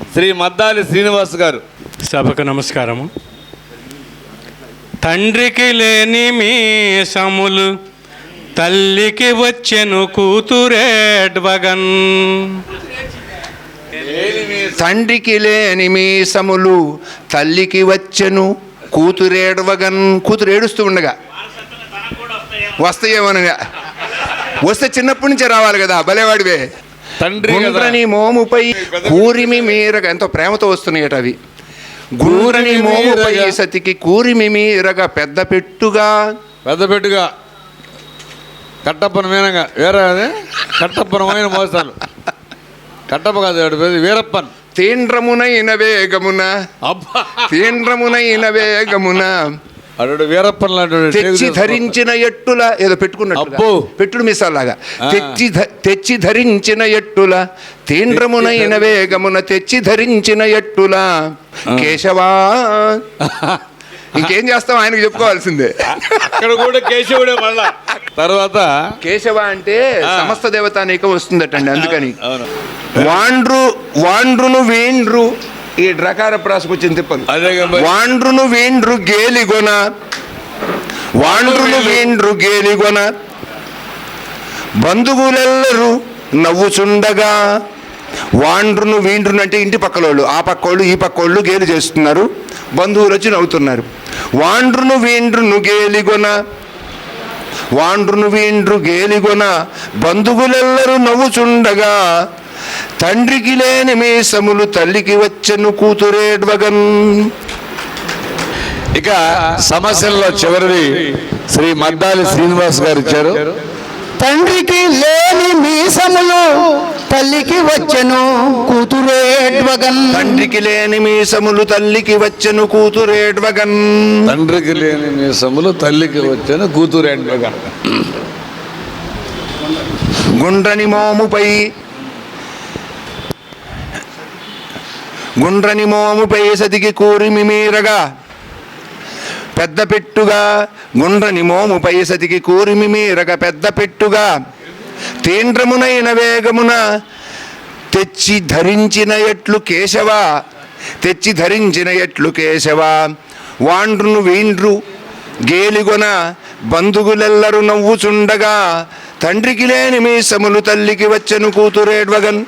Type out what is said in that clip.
శ్రీ మద్దాలి శ్రీనివాస్ గారు. సభకు నమస్కారము. తండ్రికి లేని మీసములు తల్లికి వచ్చెను కూతురేడ్వగన్ తండ్రికి లేని మీసములు తల్లికి వచ్చెను కూతురేడవగన్ కూతురు ఏడుస్తూ ఉండగా వస్తాయేమనగా వస్తే చిన్నప్పటి నుంచే రావాలి కదా భలేవాడివే. తండ్రి మోముపై కూరిమి మీరగా ఎంతో ప్రేమతో వస్తున్నాయట అవి. గుండ్రని మోముపై. సతికి కూరిమి మీరగా పెద్ద పెట్టుగా. పెద్ద పెట్టుగా. కట్టప్పన మీనంగా. వేరే అదే? కట్టప్పనమైన మోసాలు. కట్టప్ప కాదు వీరప్పన్. తీండ్రమునైన వేగమున. అబ్బా. తీండ్రమునైన వేగమున. అడు వీరప్పన్ తెచ్చి ధరించిన ఎట్టుల ఏదో పెట్టుకున్నట్టు. పెట్టుడు మిసాలాగా. తెచ్చి తెచ్చి ధరించిన ఎట్టుల తీండ్రమునైన వేగమున తెచ్చి ధరించిన ఎట్టుల. కేశవా. ఇంకేం చేస్తాం? ఆయనకు చెప్పుకోవాల్సిందే. అక్కడ కూడా కేశవుడే మళ్ళా. తర్వాత కేశవ అంటే సమస్త దేవత నీకు వస్తుందటండి అందుకని. వాండ్రు వాండ్రును వీండ్రు. ఈ డ్రకార అదే మరి. వాండ్రును వీండ్రు గేలిగొన వాండ్రును వీండ్రు గేలిగొన బంధువులెల్లరూ నవ్వుచుండగా వాండ్రును వీండ్రును అంటే ఇంటి పక్కలోళ్ళు. ఆ పక్కోళ్ళు ఈ పక్కోళ్ళు గేలి చేస్తున్నారు. బంధువులు వచ్చి నవ్వుతున్నారు. వాండ్రును వీండ్రును గేలిగొన వాండ్రును వీండ్రు గేలిగొన బంధువులెల్లరూ నవ్వుచుండగా తండ్రికి లేని మీసములు తల్లికి వచ్చెను కూతురేడ్వగన్. ఇక సమస్యల్లో చివరిది శ్రీ మద్దాలి శ్రీనివాస్ గారు ఇచ్చారు. తండ్రికి లేని మీసములు తల్లికి వచ్చెను కూతురేడ్వగన్. తండ్రికి లేని మీసములు తల్లికి వచ్చెను కూతురేడ్వగన్. తండ్రికి లేని మీసములు తల్లికి వచ్చాను కూతురు ఎండగా గుండ్రని మోముపై గుండ్రని మోముపై సతికి కూరిమిమీరగా పెద్ద పెట్టుగా గుండ్రని మోముపై సతికి కూరిమిమీరగా పెద్ద పెట్టుగా తీండ్రమునైన వేగమున తెచ్చి ధరించిన ఎట్లు కేశవ. తెచ్చి ధరించిన ఎట్లు కేశవ. వాండ్రును వీండ్రు గేలిగొన బంధుగులెల్లరు నవ్వుచుండగా తండ్రికి లేని మీసములు తల్లికి వచ్చెను కూతురేడ్వగన్.